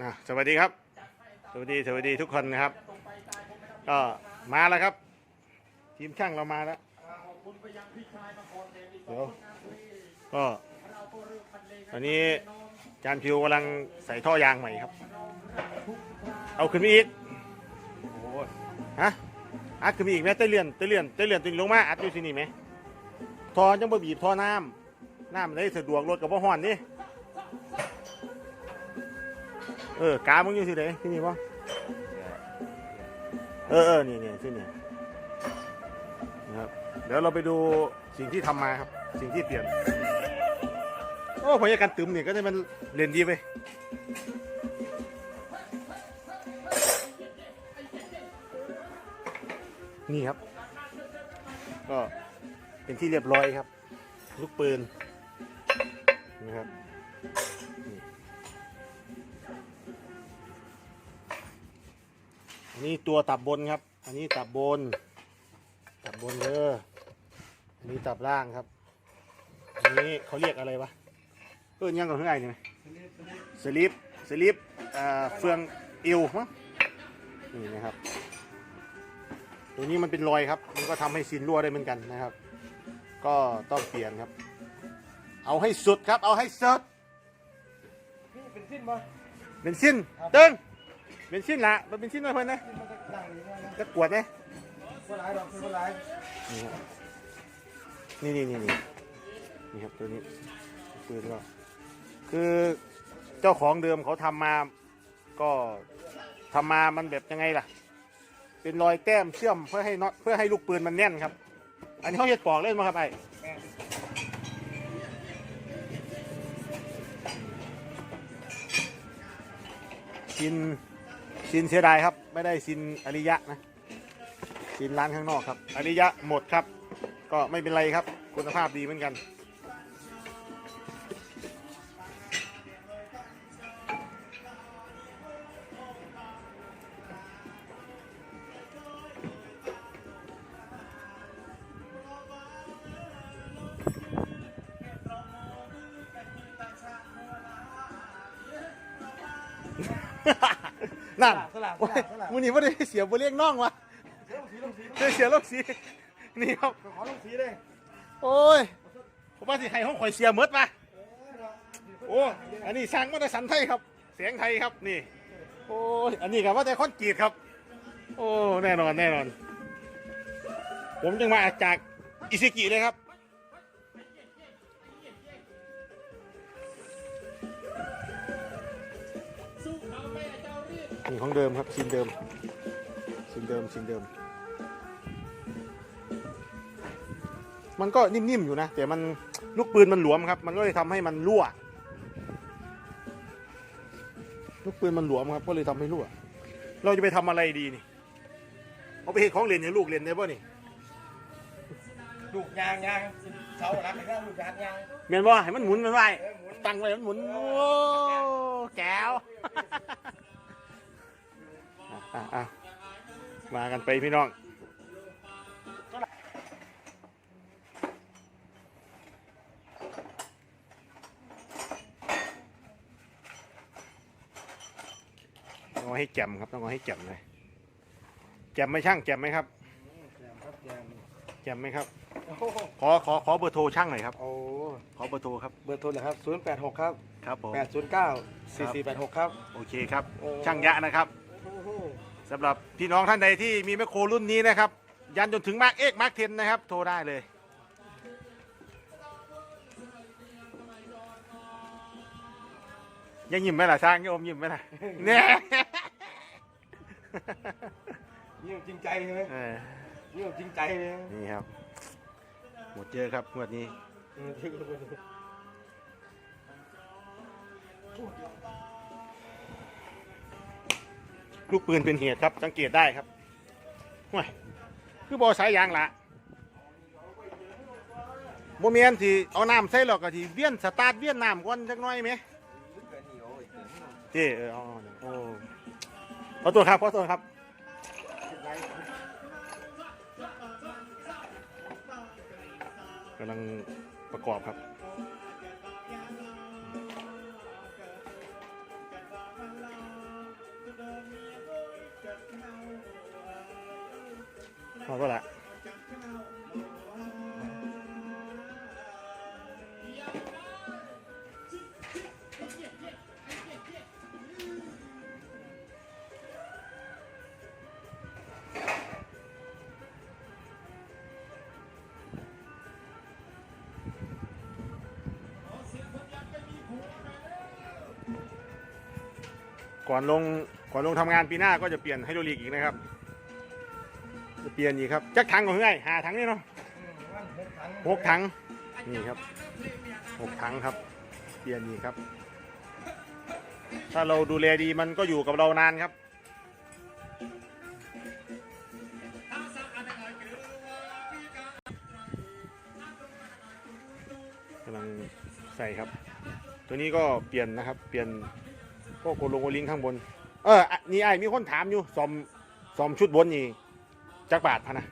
อะสวัสดีครับ สวัสดีสวัสดีทุกคนนะครับ ก็มาแล้วครับ ทีมช่างเรามาแล้วเดี๋ยวก็ตอนนี้จานพิวกำลังใส่ท่อยางใหม่ครับ เอาขึ้นไปอีกโอ้ยฮะอัดขึ้นไปอีกไหมเตะเลียนเตะเลียนเตะเลียนตึงลงมาอัดอยู่ที่นี่ไหมทอจังบ่บีบทอน้ำน้ำได้สะดวกรถกับบ่ฮ้อนนี่ เออกามึงอยู่ที่ไหนที่นี่ปะเออเออนี่นี่ที่นี่นะครับเดี๋ยวเราไปดูสิ่งที่ทำมาครับ สิ่งที่เปลี่ยน โอ้พยาการตึมเนี่ยก็ได้มันเรียนดีไปนี่ครับ ก็เป็นที่เรียบร้อยครับ ลูกปืนนะครับ นนี้ตัวตับบนครับ อันนี้ตับบน ตับบนเด้ออันนี้ตับล่างครับ อันนี้เขาเรียกอะไรวะเออยังกับข้างในนี่ไหมสลิปสลิปเอ่อเฟืองอิวมั้งนี่นะครับ ตัวนี้มันเป็นรอยครับ มันก็ทำให้ซินรั่วได้เหมือนกันนะครับ ก็ต้องเปลี่ยนครับ เอาให้สุดครับ เอาให้สุดพี่เป็นสิ้นบ่เบนซินเติ้ง เบนซินละมันเป็นซินมาเพิ่นนะสิ้นมาจากหลังนี้นะจะกวดไหมคนร้ายดอกคือคนร้ายนี่นี่นี่นี่นี่นี่ครับตัวนี้ปืนก็คือเจ้าของเดิมเขาทำมา ก็ทำมามันแบบยังไงล่ะ เป็นรอยแต้มเชื่อมเพื่อให้น็อตเพื่อให้ลูกปืนมันแน่นครับ อันนี้เขาเห็ดปอกเล่นมาครับไอ้แม่ซิน ซินเสียดายครับ ไม่ได้ซินอริยะนะซินร้านข้างนอกครับ อริยะหมดครับ ก็ไม่เป็นไรครับ คุณภาพดีเหมือนกัน นั่นสลับสโอ้ยลับสลับมึงนี่ว่าได้เสียบเรียกน้องวะเสียลงสีลงสีได้เสียลูกสีนี่ครับ ขอลงสีเลยโอ้ยผมว่าสิใครห้องข่อยเสียเมดมาโอ้อันนี้สร้างมาแต่สันไทยครับ เสียงไทยครับนี่ โอ้ยอันนี้กับว่าแต่คอนกรีตครับ โอ้แน่นอนแน่นอน ผมจึงมาจากอิซิกิเลยครับ นี่ของเดิมครับซินเดิมซินเดิมซินเดิม มันก็นิ่มๆอยู่นะ แต่มันลูกปืนมันหลวมครับ มันก็เลยทำให้มันรั่ว ลูกปืนมันหลวมครับ ก็เลยทำให้รั่ว เราจะไปทำอะไรดีนี่ เอาไปเห็ดของเล่นให้ลูกเล่นได้ป่ะนี่ลูกยางยางเสาหลักเลยนะลูกยางยางเมียนว่าให้มันหมุนมันไว้เออหมุนตั้งไว้มันหมุนโอ้แก้ว อะอะมากันไปพี่น้องต้องเอาให้แจ่มครับต้องเอาให้แจ่มเลยแจ่มไหมช่างแจ่มไหมครับแยมครับแยมแจ่มไหมครับ โอ้โหขอขอขอเบอร์โทรช่างหน่อยครับ โอ้ขอเบอร์โทรครับ เบอร์โทรเลยครับ 086 ครับ ครับผม 809 4486 ครับ โอเคครับ โอ้ ช่างยะนะครับโอ้โห สำหรับพี่น้องท่านใดที่มีแมคโครรุ่นนี้นะครับ ยันจนถึงมาร์กเอ็กมาร์กเทนนะครับ โทรได้เลย ยังยิ้มไหมล่ะช่างยังอมยิ้มไหมล่ะเนี่ย นี่จริงใจใช่ไหมเออนี่จริงใจเลยนี่ครับ หมดเยอะครับงวดนี้ อืมที่กูพูด ลูกปืนเป็นเหตุครับ สังเกตได้ครับห่วยคือบอสายยางละโมเมนที่เอาน้ำใส่หรอกก็ที่เวียนสตาร์ทเวียนน้ำก่อนจักหน่อยไหมเจ้เออเอาเอาโอ้ขอตัวครับขอตัวครับกำลังประกอบครับ ก่อนลงก่อนลงทำงานปีหน้าก็จะเปลี่ยนไฮดรอลิกอีกนะครับ จะเปลี่ยนอีกครับจักถังของเฮ้ยหาถังนี่เนาะอืมวันหกถังหกถังนี่ครับหกถังครับ เปลี่ยนอีกครับ ถ้าเราดูแลดีมันก็อยู่กับเรานานครับกำลังใส่ครับ ตัวนี้ก็เปลี่ยนนะครับ เปลี่ยนพว กโกลงโกลิงข้างบน เอออะนี่ไอ้มีคนถามอยู่ซอมซอมชุดบนนี่จักบาทพะนะ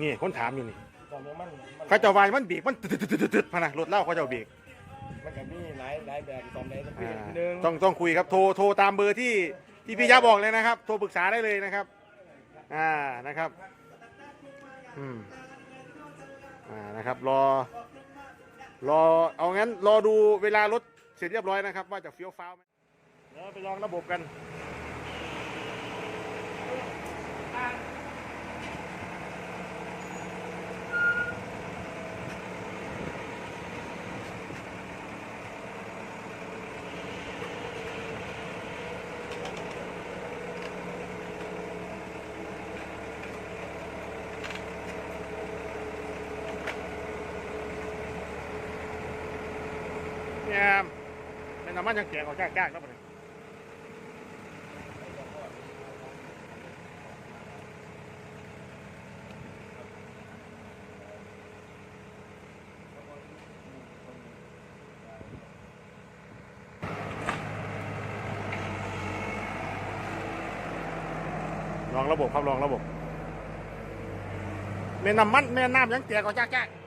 นี่คนถามอยู่นี่ตอนนี้มันมันเขาเจะวายมันเบรกมันตึดๆๆๆพะนะรถเล่าเขาเจะเบรกมันก็มีหลายหลายแบบตอนใดต้องเปลี่อ่ายนหนึ่งต้องต้องคุยครับโทรโทรตามเบอร์ที่ที่พี่ยะบอกเลยนะครับ โทรปรึกษาได้เลยนะครับ อ่านะครับอืมอ่านะครับรอ รอเอางั้นรอดูเวลารถ เสร็จเรียบร้อยนะครับว่าจะเฟี้ยวฟ้าวไหมเดี๋ยวไปลองระบบกันเนี่ยใน้ำมันยังแกะออกจากๆแล้วปะเนี่ยลองระบบครับลองระบบแม่น้ำมันแม่น้ำยังแกะออกจากๆ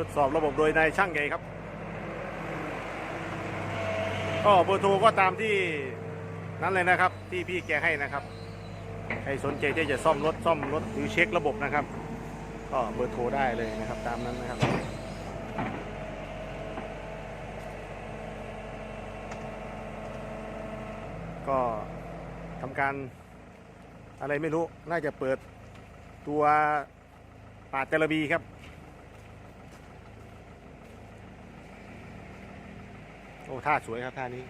ทดสอบระบบโดยนายช่างใหญ่ครับ ก็เบอร์โทรก็ตามที่นั้นเลยนะครับ ที่พี่แกให้นะครับ ใครสนใจที่จะซ่อมรถซ่อมรถหรือเช็คระบบนะครับ ก็เบอร์โทรได้เลยนะครับ ตามนั้นนะครับก็ทำการอะไรไม่รู้ น่าจะเปิดตัวปาดเจระบีครับ โอ้ ท่าสวยครับท่านี้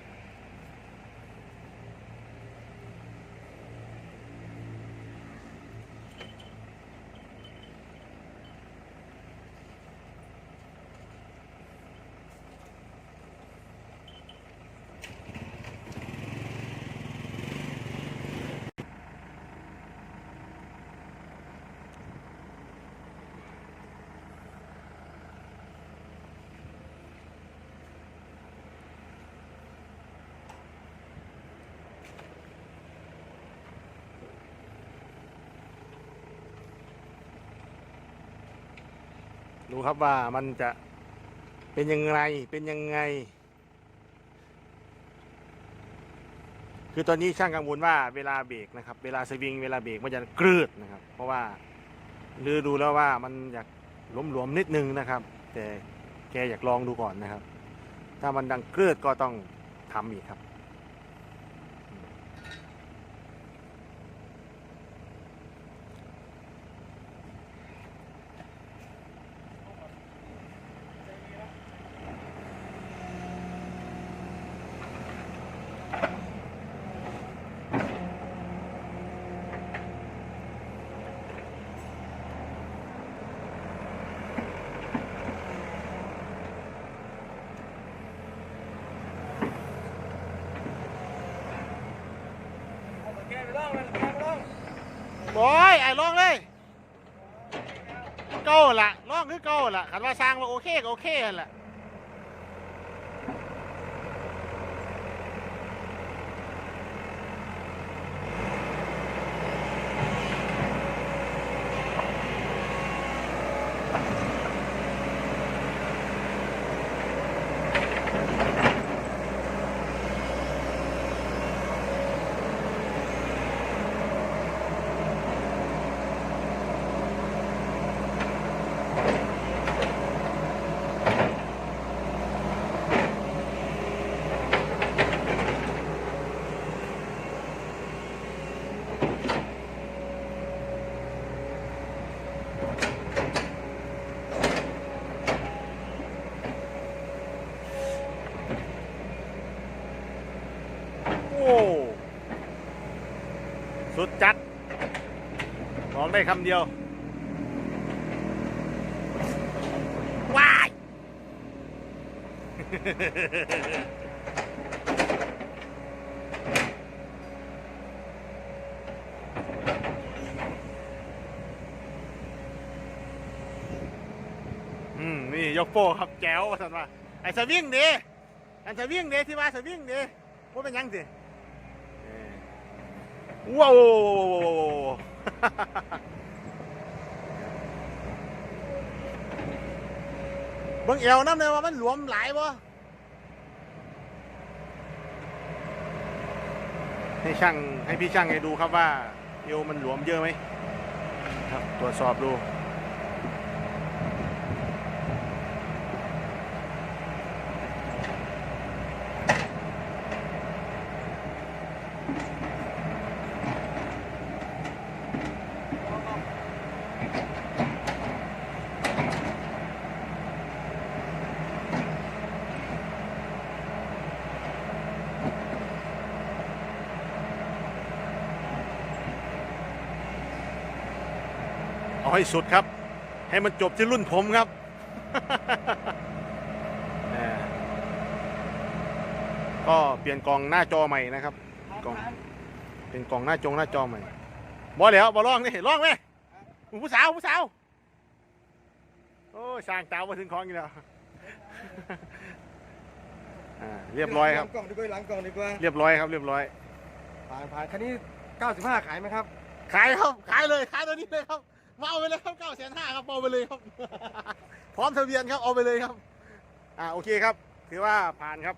ดูครับว่ามันจะเป็นยังไงเป็นยังไง คือตอนนี้ช่างกังวลว่าเวลาเบรกนะครับ เวลาสวิง เวลาเบรกมันจะกรืดนะครับ เพราะว่าลือดูแล้วว่ามันอยากหลวมๆนิดนึงนะครับ แต่แกอยากลองดูก่อนนะครับ ถ้ามันดังกรืดก็ต้องทำอีกครับ เอามาแก้ไปล่องมันแก้ไปล่อง โอ้ยไอ้ ลองเลยเก้าละลองคือเก้าละคันว่าสร้างว่าโอเคก็โอเคนั่นแหละ สุดจัดบอก ได้คำเดียว ว้าย อืม นี่ ยกโป้ครับแจ๋วว่าสันว่า ไอ้สวิงเดีอันสวิงเดีที่ว่าสวิงเดีว่าเป็นหยังสิเอ้ยว้าว เบิ่งเอวน้ำเลยว่ามันหลวมหลายบ่ให้ช่างให้พี่ช่างให้ดูครับว่า เอวมันหลวมเยอะไหมครับตรวจสอบดู เอาให้สุดครับ ให้มันจบที่รุ่นผมครับแหมก็เปลี่ยนกล่องหน้าจอใหม่นะครับกล่องเป็นกล่องหน้าจงหน้าจอใหม่บอแล้วบอลองนี่ลองไหมผู้สาวผู้สาวโอ้ยสร้างเตามาถึงของอยู่แล้วอ่าเรียบร้อยครับหลังกล่องดีกว่าหลังกล่องดีกว่าเรียบร้อยครับเรียบร้อยผ่านผ่านคันนี้ 95 ขายไหมครับ ขายครับ ขายเลย ขายตัวนี้เลยครับ มาเอาไปเลยครับเก้าแสนห้าครับเอาไปเลยครับ พร้อมทะเบียนครับเอาไปเลยครับ อ่าโอเคครับ ถือว่าผ่านครับ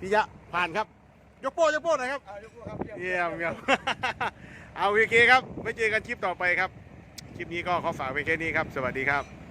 พิยะผ่านครับ ยกโป้ยกโป้หน่อยครับเอายกมือครับเยี่ยมเยี่ยมเอาโอเคครับไว้เจอกันคลิปต่อไปครับ คลิปนี้ก็ขอฝากไว้แค่นี้ครับ สวัสดีครับ